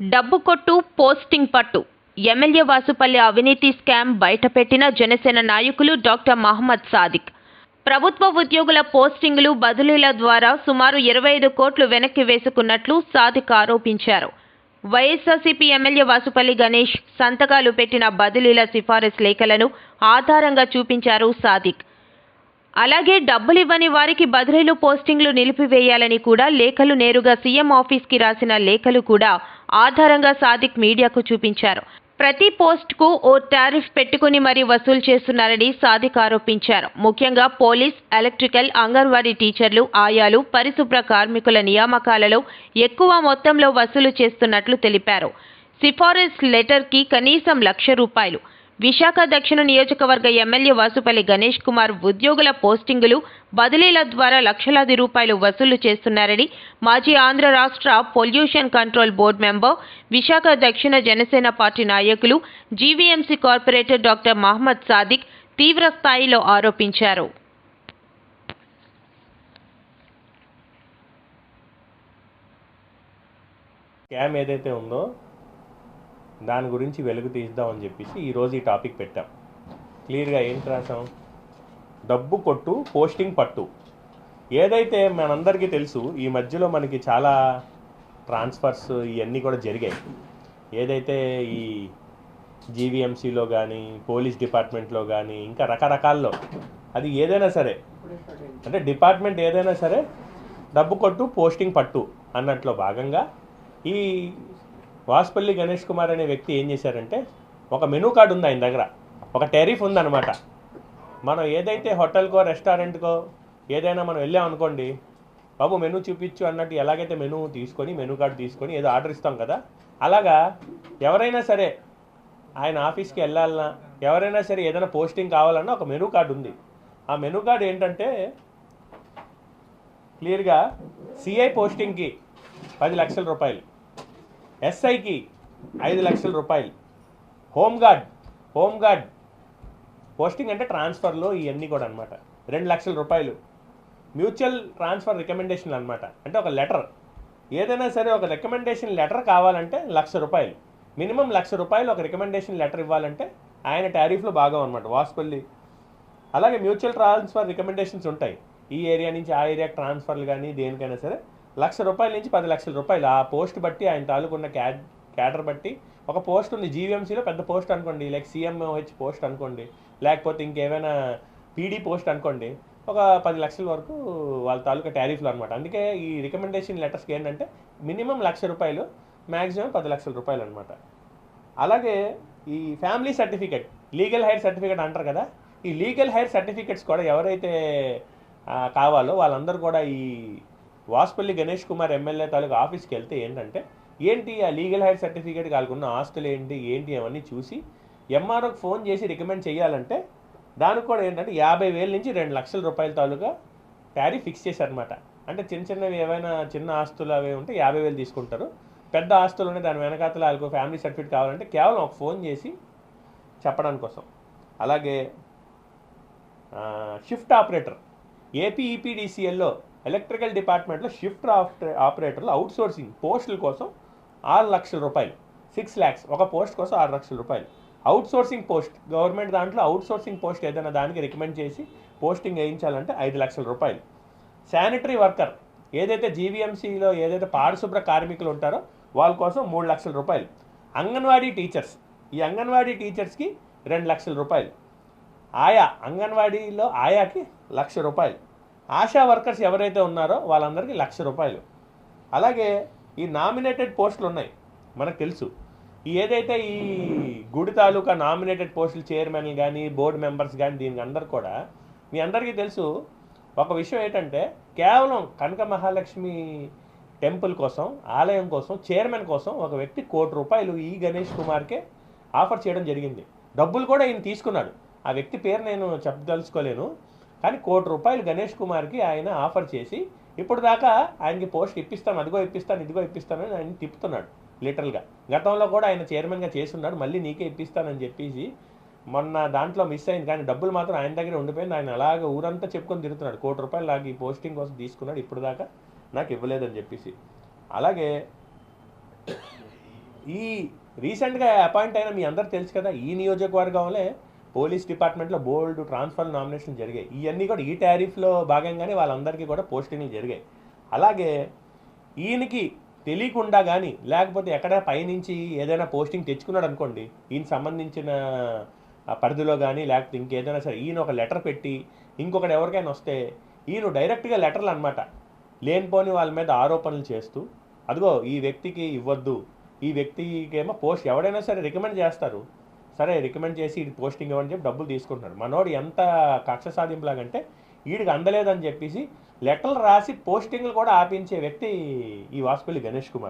డబ్బు కొట్టు పోస్టింగ్ పట్టు. ఎమ్మెల్యే వాసుపల్లి అవినీతి స్కామ్ బయటపెట్టిన జనసేన నాయకులు డాక్టర్ మహమ్మద్ సాదిక్. ప్రభుత్వ ఉద్యోగుల పోస్టింగులు బదిలీల ద్వారా సుమారు ఇరవై ఐదు కోట్లు వెనక్కి వేసుకున్నట్లు సాదిక్ ఆరోపించారు. వైఎస్ఆర్సీపీ ఎమ్మెల్యే వాసుపల్లి గణేష్ సంతకాలు పెట్టిన బదిలీల సిఫారసు లేఖలను ఆధారంగా చూపించారు సాదిక్. అలాగే డబ్బులు ఇవ్వని వారికి బదిలీలు పోస్టింగ్లు నిలిపివేయాలని కూడా లేఖలు నేరుగా సీఎం ఆఫీస్కి రాసిన లేఖలు కూడా ఆధారంగా సాదిక్ మీడియాకు చూపించారు. ప్రతి పోస్ట్కు ఓ టారిఫ్ పెట్టుకుని మరీ వసూలు చేస్తున్నారని సాదిక్ ఆరోపించారు. ముఖ్యంగా పోలీస్ ఎలక్ట్రికల్ అంగన్వాడీ టీచర్లు ఆయాలు పరిశుభ్ర కార్మికుల నియామకాలలో ఎక్కువ మొత్తంలో వసూలు చేస్తున్నట్లు తెలిపారు. సిఫారసు లెటర్కి కనీసం లక్ష రూపాయలు. విశాఖ దక్షిణ నియోజకవర్గ ఎమ్మెల్యే వాసుపల్లి గణేష్ కుమార్ ఉద్యోగుల పోస్టింగులు బదిలీల ద్వారా లక్షలాది రూపాయలు వసూలు చేస్తున్నారని మాజీ ఆంధ్ర రాష్ట్ర pollution control board member Visakha దక్షిణ జనసేన పార్టీ నాయకులు GVMC corporator doctor Mohammed Sadiq తీవ్ర స్థాయిలో ఆరోపించారు. స్కామ్ ఏదైతే ఉందో దాని గురించి వెలుగు తీద్దామని చెప్పేసి ఈరోజు ఈ టాపిక్ పెట్టాం. క్లియర్గా ఏంటి రాసాం డబ్బు కొట్టు పోస్టింగ్ పట్టు. ఏదైతే మనందరికీ తెలుసు ఈ మధ్యలో మనకి చాలా ట్రాన్స్ఫర్స్ ఇవన్నీ కూడా జరిగాయి. ఏదైతే ఈ జీవీఎంసీలో కానీ పోలీస్ డిపార్ట్మెంట్లో కానీ ఇంకా రకరకాల్లో అది ఏదైనా సరే అంటే డిపార్ట్మెంట్ ఏదైనా సరే డబ్బు కొట్టు పోస్టింగ్ పట్టు అన్నట్లో భాగంగా ఈ వాసుపల్లి గణేష్ కుమార్ అనే వ్యక్తి ఏం చేశారంటే ఒక మెనూ కార్డు ఉంది ఆయన దగ్గర. ఒక టెరిఫ్ ఉందన్నమాట. మనం ఏదైతే హోటల్కో రెస్టారెంట్కో ఏదైనా మనం వెళ్ళాం అనుకోండి బాబు మెనూ చూపించు అన్నట్టు ఎలాగైతే మెనూ తీసుకొని మెనూ కార్డు తీసుకొని ఏదో ఆర్డర్ ఇస్తాం కదా అలాగా ఎవరైనా సరే ఆయన ఆఫీస్కి వెళ్ళాలన్నా ఎవరైనా సరే ఏదైనా పోస్టింగ్ కావాలన్నా ఒక మెనూ కార్డు ఉంది. ఆ మెనూ కార్డు ఏంటంటే క్లియర్గా సిఐ పోస్టింగ్కి పది లక్షల రూపాయలు. ఎస్ఐకి ఐదు లక్షల రూపాయలు. Home guard home guard. పోస్టింగ్ అంటే ట్రాన్స్ఫర్లో ఇవన్నీ కూడా అనమాట రెండు లక్షల రూపాయలు. మ్యూచువల్ ట్రాన్స్ఫర్ రికమెండేషన్ అనమాట అంటే ఒక లెటర్. ఏదైనా సరే ఒక రికమెండేషన్ లెటర్ కావాలంటే లక్ష రూపాయలు. మినిమం లక్ష రూపాయలు ఒక రికమెండేషన్ లెటర్ ఇవ్వాలంటే ఆయన టారిఫ్లో భాగం అనమాట వాసుపల్లి. అలాగే మ్యూచువల్ ట్రాన్స్ఫర్ రికమెండేషన్స్ ఉంటాయి. ఈ ఏరియా నుంచి ఆ ఏరియాకి ట్రాన్స్ఫర్లు కానీ దేనికైనా సరే లక్ష రూపాయల నుంచి పది లక్షల రూపాయలు. ఆ పోస్ట్ బట్టి ఆయన తాలూకున్న క్యాడ్ క్యాడర్ బట్టి ఒక పోస్ట్ ఉంది జీవీఎంసీలో పెద్ద పోస్ట్ అనుకోండి. లైక్ సీఎంఓహెచ్ పోస్ట్ అనుకోండి. లేకపోతే ఇంకేమైనా పీడీ పోస్ట్ అనుకోండి. ఒక పది లక్షల వరకు వాళ్ళ తాలూకా టారిఫ్లు అనమాట అందుకే ఈ రికమెండేషన్ లెటర్స్కి ఏంటంటే మినిమం లక్ష రూపాయలు మ్యాక్సిమం పది లక్షల రూపాయలు అనమాట అలాగే ఈ family certificate legal heir certificate అంటారు కదా. ఈ లీగల్ హైర్ సర్టిఫికెట్స్ కూడా ఎవరైతే కావాలో వాళ్ళందరూ కూడా ఈ వాసుపల్లి గణేష్ కుమార్ ఎమ్మెల్యే తాలూకు ఆఫీస్కి వెళ్తే ఏంటంటే ఏంటి ఆ లీగల్ హైర్ సర్టిఫికేట్ కాలుకున్న ఆస్తులు ఏంటి ఏంటి అవన్నీ చూసి ఎంఆర్ఓకి ఫోన్ చేసి రికమెండ్ చేయాలంటే దానికి కూడా ఏంటంటే యాభై వేల నుంచి రెండు లక్షల రూపాయల తాలూకా ట్యారీ ఫిక్స్ చేశారనమాట అంటే చిన్న చిన్నవి ఏవైనా చిన్న ఆస్తులు అవి ఉంటే యాభై వేలు తీసుకుంటారు. పెద్ద ఆస్తులు ఉంటే దాని వెనకాతల వాళ్ళకు ఫ్యామిలీ సర్టిఫికేట్ కావాలంటే కేవలం ఒక ఫోన్ చేసి చెప్పడానికి కోసం. అలాగే షిఫ్ట్ ఆపరేటర్ ఏపీఈపీడీసీఎల్లో ఎలక్ట్రికల్ డిపార్ట్మెంట్లో షిఫ్ట్ ఆపరే- ఆపరేటర్లు అవుట్ సోర్సింగ్ పోస్టుల కోసం ఆరు లక్షల రూపాయలు. సిక్స్ ల్యాక్స్. ఒక పోస్ట్ కోసం ఆరు లక్షల రూపాయలు. Outsourcing post. గవర్నమెంట్ దాంట్లో అవుట్ సోర్సింగ్ పోస్ట్ ఏదైనా దానికి రికమెండ్ చేసి పోస్టింగ్ వేయించాలంటే ఐదు లక్షల రూపాయలు. Sanitary worker. ఏదైతే జీవీఎంసీలో ఏదైతే పారిశుభ్ర కార్మికులు ఉంటారో వాళ్ళ కోసం మూడు లక్షల రూపాయలు. అంగన్వాడీ టీచర్స్. ఈ అంగన్వాడీ టీచర్స్కి రెండు లక్షల రూపాయలు. ఆయా అంగన్వాడీలో ఆయాకి లక్ష రూపాయలు. ఆశా వర్కర్స్ ఎవరైతే ఉన్నారో వాళ్ళందరికీ లక్ష రూపాయలు. అలాగే ఈ నామినేటెడ్ పోస్టులు ఉన్నాయి మనకు తెలుసు. ఏదైతే ఈ గుడి తాలూకా నామినేటెడ్ పోస్టులు చైర్మన్లు కానీ బోర్డు మెంబర్స్ కానీ దీనికి అందరు కూడా మీ అందరికీ తెలుసు ఒక విషయం ఏంటంటే కేవలం కనక మహాలక్ష్మి టెంపుల్ కోసం ఆలయం కోసం చైర్మన్ కోసం ఒక వ్యక్తి కోటి రూపాయలు ఈ గణేష్ కుమార్కే ఆఫర్ చేయడం జరిగింది. డబ్బులు కూడా ఈయన తీసుకున్నాడు. ఆ వ్యక్తి పేరు నేను చెప్పదలుచుకోలేను. కానీ కోటి రూపాయలు గణేష్ కుమార్కి ఆయన ఆఫర్ చేసి ఇప్పుడు దాకా ఆయనకి పోస్ట్ ఇప్పిస్తాను అదిగో ఇప్పిస్తాను ఇదిగో ఇప్పిస్తాను అని ఆయన తిప్పుతున్నాడు లిటరల్గా గతంలో కూడా ఆయన చైర్మన్గా చేస్తున్నాడు మళ్ళీ నీకే ఇప్పిస్తానని చెప్పేసి మొన్న దాంట్లో మిస్ అయింది. కానీ డబ్బులు మాత్రం ఆయన దగ్గర ఉండిపోయింది. ఆయన అలాగే ఊరంతా చెప్పుకొని తిరుగుతున్నాడు. కోటి రూపాయలు నాకు ఈ పోస్టింగ్ కోసం తీసుకున్నాడు ఇప్పుడు దాకా నాకు ఇవ్వలేదని చెప్పేసి. అలాగే ఈ రీసెంట్గా అపాయింట్ అయిన మీ అందరు తెలుసు కదా ఈ నియోజకవర్గంలో పోలీస్ డిపార్ట్మెంట్లో బోల్డ్ ట్రాన్స్ఫర్ నామినేషన్ జరిగాయి. ఇవన్నీ కూడా ఈ టారిఫ్లో భాగంగానే వాళ్ళందరికీ కూడా పోస్టింగ్లు జరిగాయి. అలాగే ఈయనకి తెలియకుండా కానీ లేకపోతే ఎక్కడ పైనుంచి ఏదైనా పోస్టింగ్ తెచ్చుకున్నాడు అనుకోండి ఈయన సంబంధించిన పరిధిలో కానీ లేకపోతే ఇంకేదైనా సరే ఈయన ఒక లెటర్ పెట్టి ఇంకొకటి ఎవరికైనా వస్తే ఈయన డైరెక్ట్గా లెటర్లు అనమాట లేనిపోని వాళ్ళ మీద ఆరోపణలు చేస్తూ అదిగో ఈ వ్యక్తికి ఇవ్వద్దు ఈ వ్యక్తికి ఏమో పోస్ట్ ఎవడైనా సరే రికమెండ్ చేస్తారు సరే రికమెండ్ చేసి ఇది పోస్టింగ్ ఇవ్వని చెప్పి డబ్బులు తీసుకుంటున్నాడు. మనోడు ఎంత కక్ష సాధింపులాగంటే వీడికి అందలేదని చెప్పేసి లెటర్లు రాసి పోస్టింగ్లు కూడా ఆపించే వ్యక్తి ఈ వాసుపల్లి గణేష్ కుమార్.